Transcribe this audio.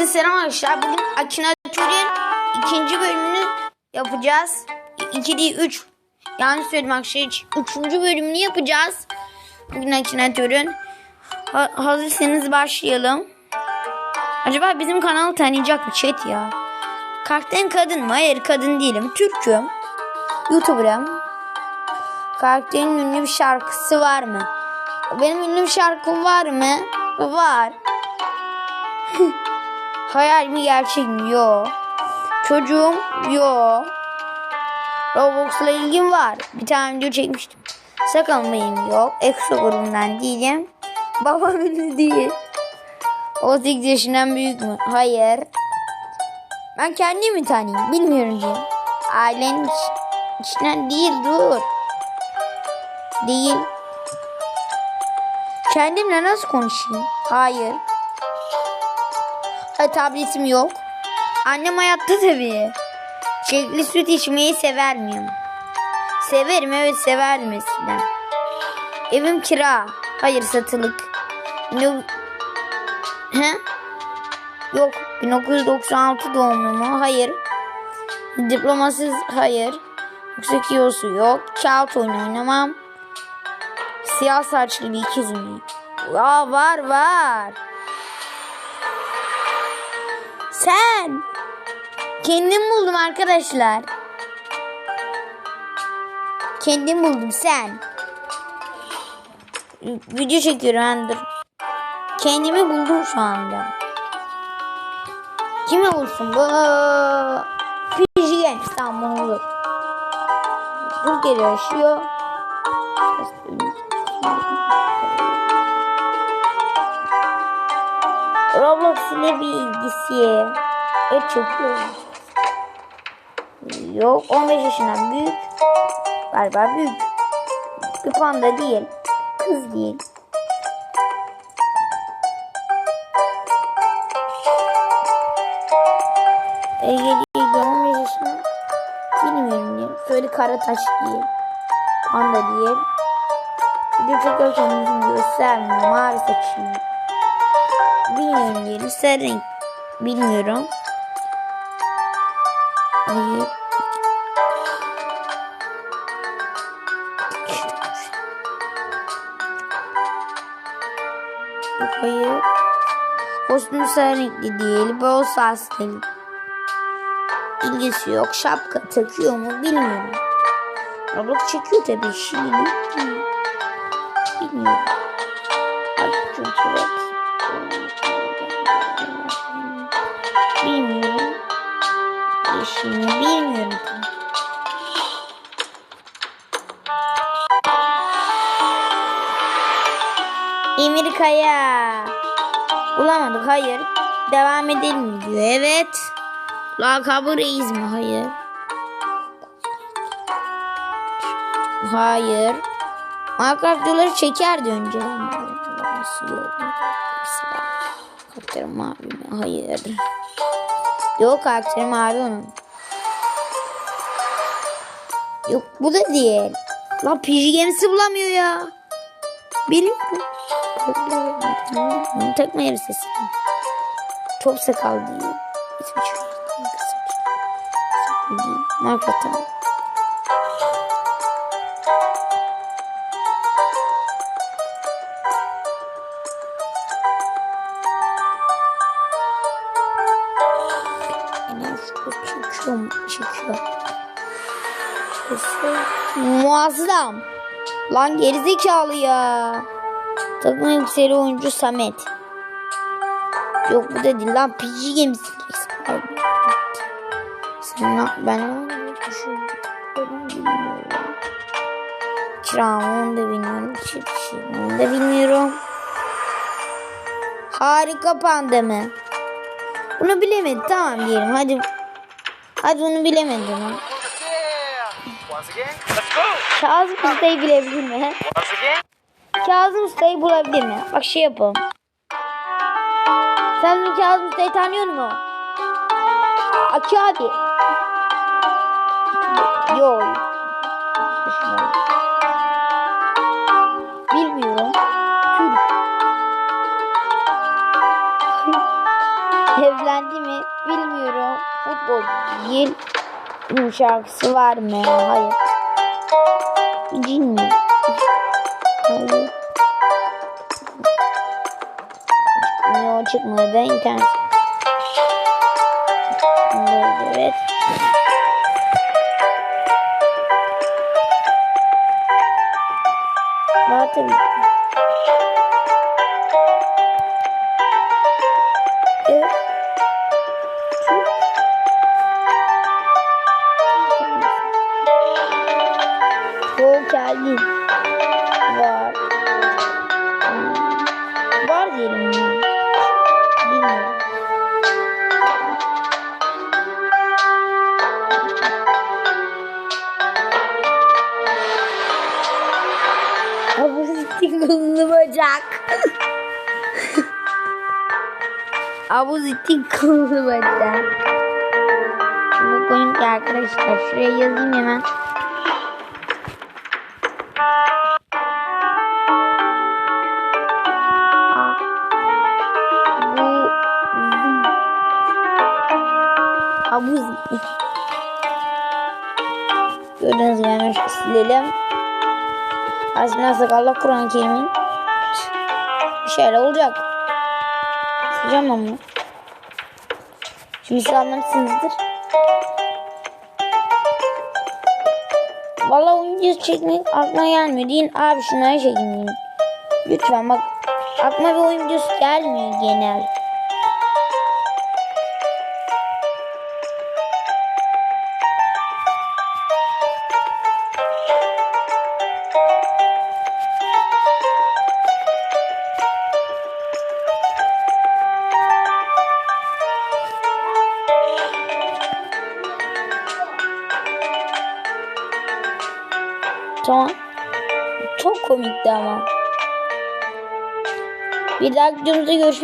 Herkese selam arkadaşlar. Bugün Akinator'un ikinci bölümünü yapacağız. 2 değil 3. Yanlış söyledim arkadaşlar. Üçüncü bölümünü yapacağız. Bugün Akinator'un. Ha, hazırsanız başlayalım. Acaba bizim kanalı tanıyacak mı chat ya? Karakterin kadın mı? Hayır kadın değilim. Türk'üm. YouTuber'ım. Karakterin ünlü bir şarkısı var mı? Benim ünlü bir şarkım var mı? Var. Hayal mi gerçek mi? Yo. Çocuğum? Yo. Roblox'la ilgim var. Bir tane video çekmiştim. Sakın benim yok. Exo grubundan değilim. Babam ünlü değil. 18 yaşından büyük mü? Hayır. Ben kendimi tanıyayım. Bilmiyorum diye. Ailenin iç- içinden değil dur. Değil. Kendimle nasıl konuşayım? Hayır. Ha, tabletim yok. Annem hayatta tabii. Çilekli süt içmeyi sever miyim? Severim evet severdim eskiden. Evim kira. Hayır satılık. Ne? He? Yok. 1996 doğumlu mu? Hayır. Diplomasız hayır. Yüksek kilosu yok. Kağıt oyunu oynamam. Siyah saçlı bir ikiz mi? Aa, var var. Sen. Kendim buldum arkadaşlar. Kendim buldum sen. Video çekiyorum ben dur. Kendimi buldum şu anda. Kimi bulsun bu? Games tamam bulur. Dur geliyor yaşıyor. Roblox ile bir ilgisi. Et çekiyor. Yok 15 yaşından büyük. Galiba büyük. Bir panda değil. Kız değil. 15 yaşında. Bilmiyorum diye. Şöyle kara taş değil. Panda değil. Video çekerken yüzümü göstermiyor. Mavi saçım. Diyelim. Sarı renk. Bilmiyorum. Hayır. Hayır. Kostüm sarı renkli değil. Bol saslı. İlgisi yok. Şapka takıyor mu bilmiyorum. Roblox çekiyor tabii. Şimdi bilmiyorum. Artık çünkü evet. Bilmiyorum. Yeşilini bilmiyorum. Emir Kaya. Bulamadık. Hayır. Devam edelim diyor. Evet. Lakabı reis mi? Hayır. Hayır. Minecraft videoları çekerdi önceden. Nasıl yok? Karakterim mavi mi? Hayır. Yok karakterim mavi onun. Yok bu da değil. Lan PG gemisi bulamıyor ya. Bilmiyorum. Takma elbisesi. Top sakal. Değil. Minecraft'ta. Çekiyor? Çekiyor. Muazzam. Lan gerizekalı ya. Takım elbiseli oyuncu Samet. Yok bu da değil lan PG gemisi. Ne ben. Kiramı onu da bilmiyorum. Onu da bilmiyorum. Harika panda mı? Bunu bilemedi tamam diyelim hadi. Hadi onu bilemedi mi? Once again, let's go. Kazım Usta'yı bilebilir mi? Kazım Usta'yı bulabilir mi? Bak şey yapalım. Sen bu Kazım Usta'yı tanıyor musun? Aki abi. Düşünüyorum. Bilmiyorum. Türk. Evlendi mi? Bilmiyorum. Futbol değil. Şarkısı var mı? Hayır. Cin mi? Hayır. Çıkmıyor çıkmadı. İnternet. Evet. Var Kolunu bacak. Abuzittin kolunu bacak. Şunu koyun ki arkadaşlar. Şuraya yazayım hemen. Abu Gördüğünüz gibi hemen şu silelim. Aslında Allah Kur'an-ı Kerim'in bir şeyler olacak. Sileceğim ama. Şimdi siz anlamışsınızdır. Vallahi oyun videosu çekmek aklıma gelmiyor. Deyin abi şunları çekeyim deyin. Lütfen bak aklıma bir oyun gelmiyor genel. Tamam. Çok komikti ama. Bir dahaki videomuzda görüşmek